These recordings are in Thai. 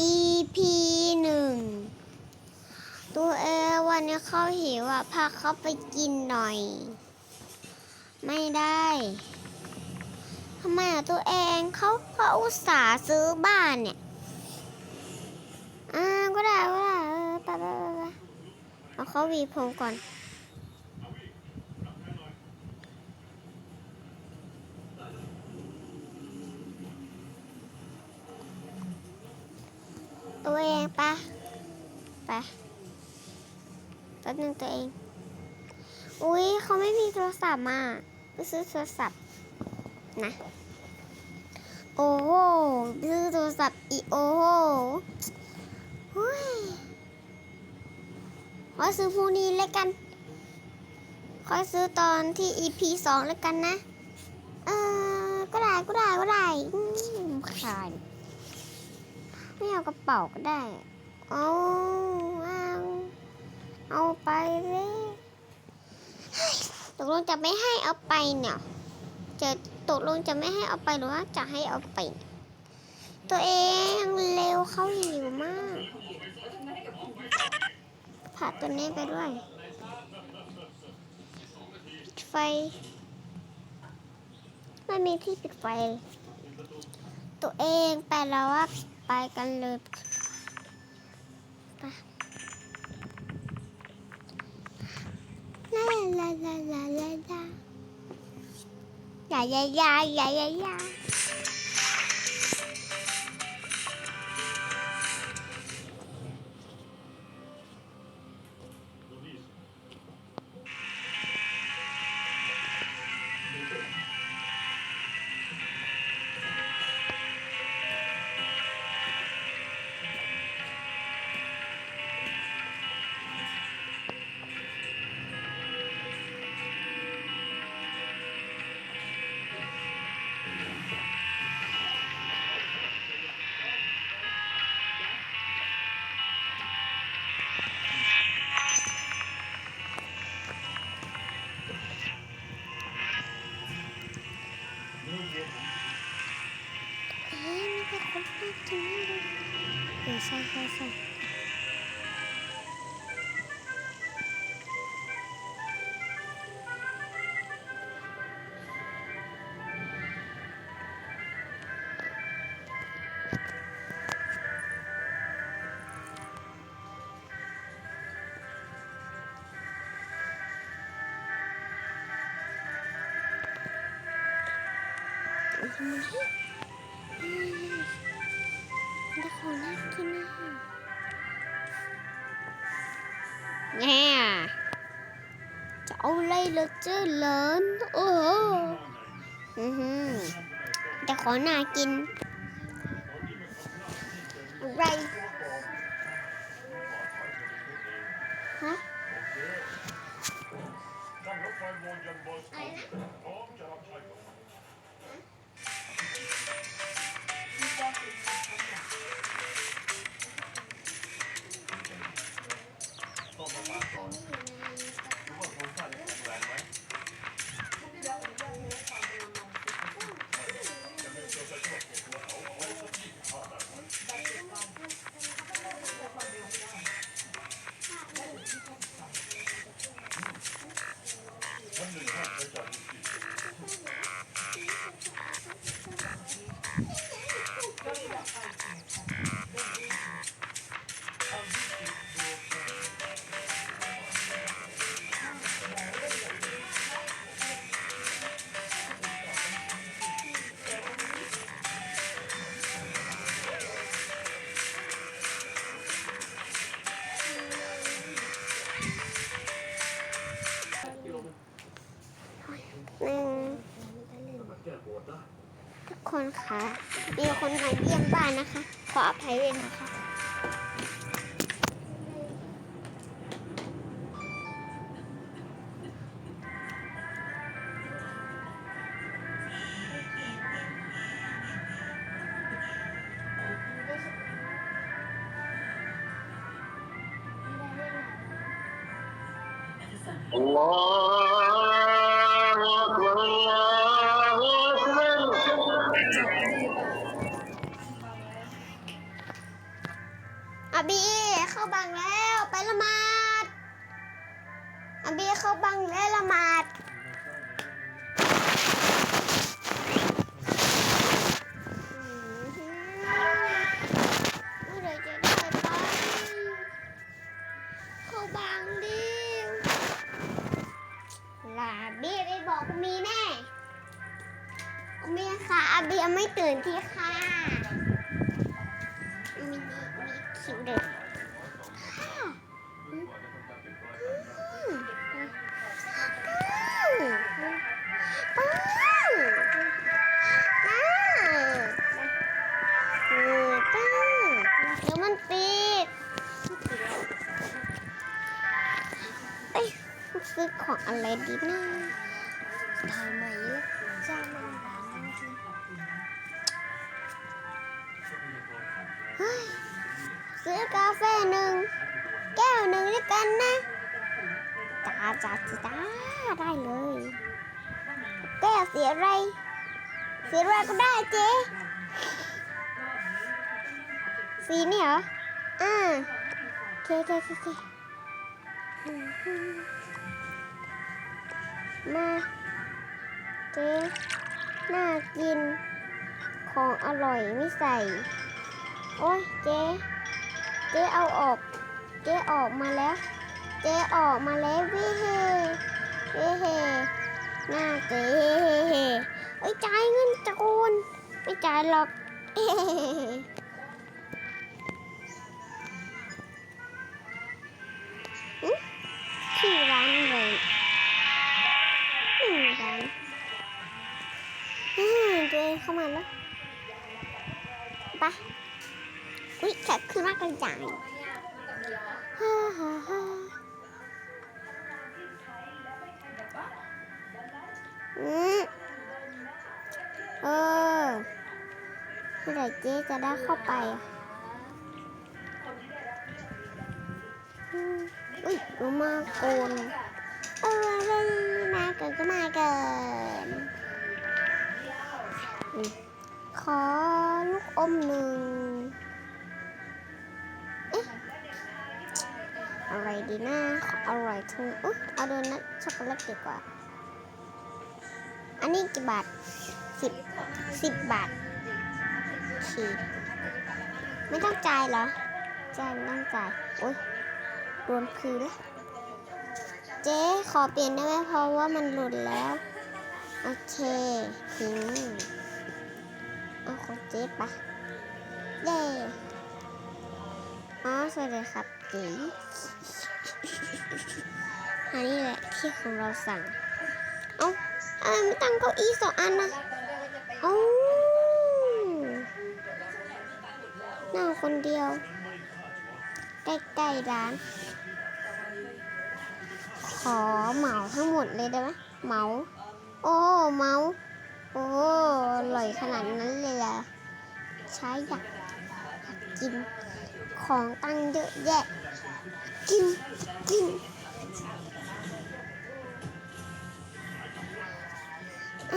EP หนึ่งตัวเองวันนี้เขาหิวอะพาเขาไปกินหน่อย ไม่ได้ทำไมอะตัวเองเขาเขาอุตส่าห์ซื้อบ้านเนี่ย อ่าก็ได้ก็ได้เออไปไปไปไปเอาเขาวีผมก่อน ตัวเองปะไปแป๊บนึงตัวเอง อุ้ยเขาไม่มีโทรศัพท์มาไปซื้อโทรศัพท์นะ โอ้โหไปซื้อโทรศัพท์อีโอ้โหเฮ้ยขอซื้อพรุ่งนี้แล้วกันขอซื้อตอนที่ EP สองแล้วกันนะ เออก็ได้ก็ได้ก็ได้ขาย ไม่เอากระเป๋าก็ได้ เอาเอาเอาไปเลยตกลงจะไม่ให้เอาไปเนี่ย จะตกลงจะไม่ให้เอาไปหรือว่าจะให้เอาไป ตัวเองเร็วเข้าหิวมากผัดตัวนี้ไปด้วยปิดไฟ ไม่มีที่ปิดไฟ ตัวเองไปแล้วว่า ไปกันเลยไปลาลาลาลาลาลาลายายายา แง่จะเอาอะไรเหรอเจ้าเหลินโอ้โหอือหือแต่ของน่ากินอะไรฮะนั่งรถไฟโมยันบอสโกพร้อมจะ ทุกคนคะมีคนมาเยี่ยมบ้านนะคะ ขออภัยด้วยนะคะอัลลอฮ บังแล้วไปละหมาดอาบีเข้าบังแล้วละหมาดเมื่อไหรจะได้ไปเข้าบังดิลาบีไปบอกมีแน่มีค่ะอาบียไม่ตื่นที่ค่ะ อะไรดีนะทำไมล่ะจ้ามันหวานจริงเฮ้ยซื้อกาแฟหนึ่ง แก้วหนึ่งด้วยกันนะจ้าจ้าจ้าได้เลย แก้วสีอะไร สีอะไรก็ได้เจ๊สีนี่เหรออ่าโอเคโอเคโอเค มาเจ๊น่ากิน ของอร่อยไม่ใส่ โอ้ยเจ๊ เจ๊เอาออก เจ๊ออกมาแล้ว เจ๊ออกมาแล้ววิเฮวิเฮหน้าเจ๊เฮเอ้ยจ่ายเงินโจรไม่จ่ายหรอกเฮ้ที่ร้านเลย อืมเจ๊เข้ามาแล้วไปอุ้ยแขกขึ้นมากกระจายฮ่าฮ่าฮ่าอืมเออเมื่อไหร่เจ๊จะได้เข้าไปอื้มอุ้ยลงมาโกนเออเรื่องมาเกินก็มาเกิน ขอลูกอมหนึ่งอะไรดีนะขออร่อยทั้งอุ๊ยเอาโดนัทช็อกโกแลตดีกว่า อันนี้กี่บาทสิบสิบบาทโอไม่ต้องจ่ายเหรอจ่ายไม่ต้องจ่ายโอ๊ยรวมคืนแล้วเจ๊ขอเปลี่ยนได้ไหมเพราะว่ามันหลุดแล้ว โอเคทิ้ง เอาของเจ๊ปะเย้อ๋อสวัสดีครับเจ๊อันนี้แหละที่ของเราสั่ง เอ้าทำไมไม่ตั้งเก้าอี้สองอันนะเอ้นั่งคนเดียว ใกล้ๆร้าน ขอเหมาทั้งหมดเลยได้ไหมเหมา โอ้ เหมา โอ้อร่อยขนาดนั้นเลยล่ะใช้อยากอยากกินของตั้งเยอะแยะ กินกินอ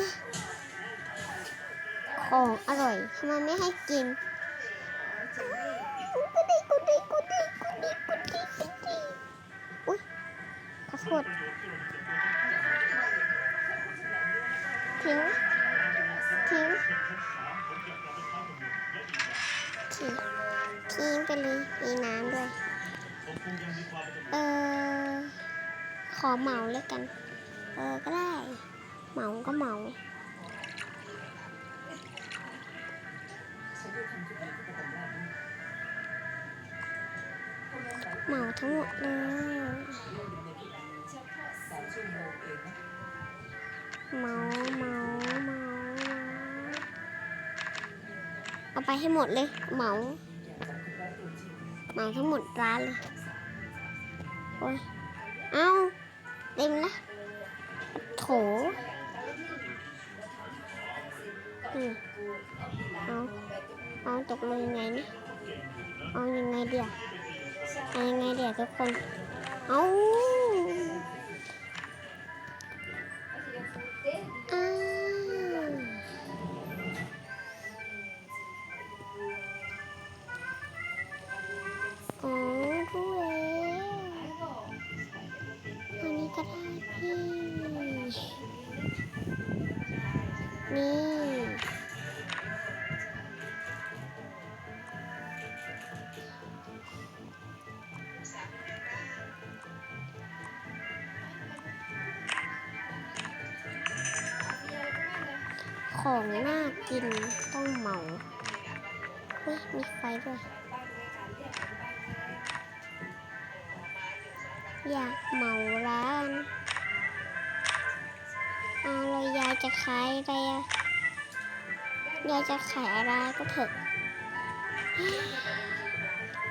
ของอร่อยทำไมไม่ให้กินกูดีกูดีกูดีกูดีกูดีกูดีอุ้ยขอโทษทิ้ง ทิ้งทิ้งไปเลยมีน้ำด้วย เออ ขอเหมาเลยกัน เออ ก็ได้ เหมาก็เหมาเหมาทั้งหมดเลยเมาเมา เอาไปให้หมดเลย เหมาเหมาทั้งหมดร้านเลย โอ้ย เอาเต็มนะ โถเอาเอาตกลงยังไงนะเอายังไงเดี๋ยวเอายังไงเดี๋ยวทุกคน เอา น่ากินต้องเหมาเฮ้ยมีไฟด้วย อยากเหมาร้านเอาเลยยายจะขายอะไรอะยายจะขายอะไรก็เถอะ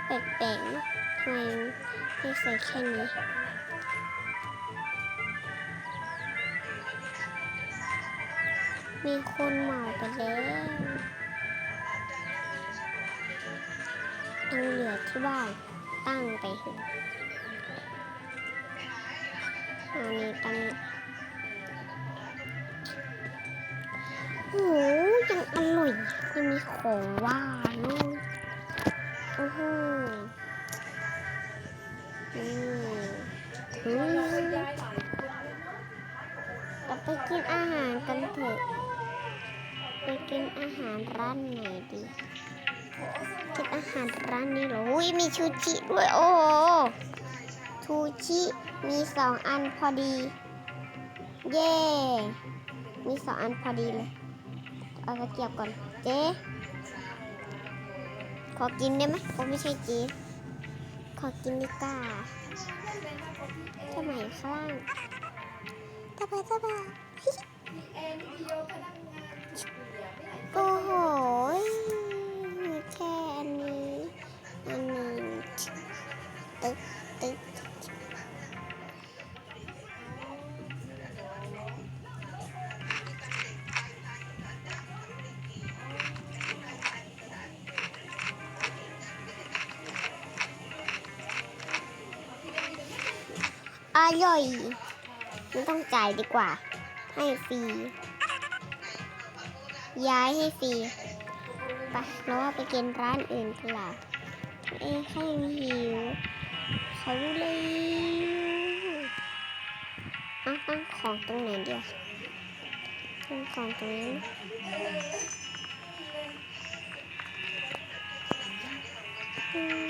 แปลกๆนะทำไมไม่ใส่แค่นี้ มีคนเหมาไปแล้วยังเหลือที่บ้านตั้งไปเถอะอันนี้ตั้งโอ้โหยังอร่อยยังมีของว่านด้วยโอ้โหอืมอืมเราไปกินอาหารกันเถอะ กินอาหารร้านไหนดี กินอาหารร้านนี้เหรออุ้ยมีชูชิด้วยโอ้โหชูชิมีสองอันพอดี เย่มีสองอันพอดีเลย เอาตะเกียบก่อน เจ๊ขอกินได้ไหมโอ้ไม่ใช่เจ๊ขอกินดีกว่าทำไมข้างล่างตะบาตะบา โอ้โหมีแค่อันนี้อันนี้ตึ๊กตึ๊กอร่อยไม่ต้องจ่ายดีกว่า ให้ฟรี ย้ายให้ฟรีไปเราว่าไปกินร้านอื่นกันล่ะเอ้ข้ายังหิวเขาเลยอะตั้งของตรงไหนเดียวตั้งของตรงนี้อืม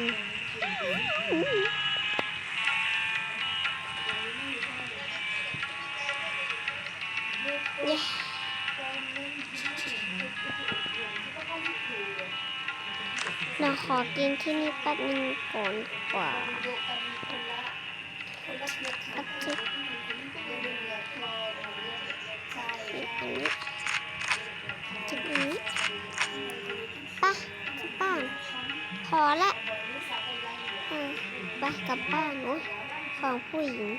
เราขอกินที่นี่แป๊บนึงก่อนดีกว่าแป๊บนึงอันนี้จุดนี้ไปกลับบ้าน พอละเออไปกลับบ้านโอ้ยของผู้หญิง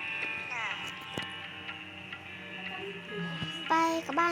ไปกลับบ้าน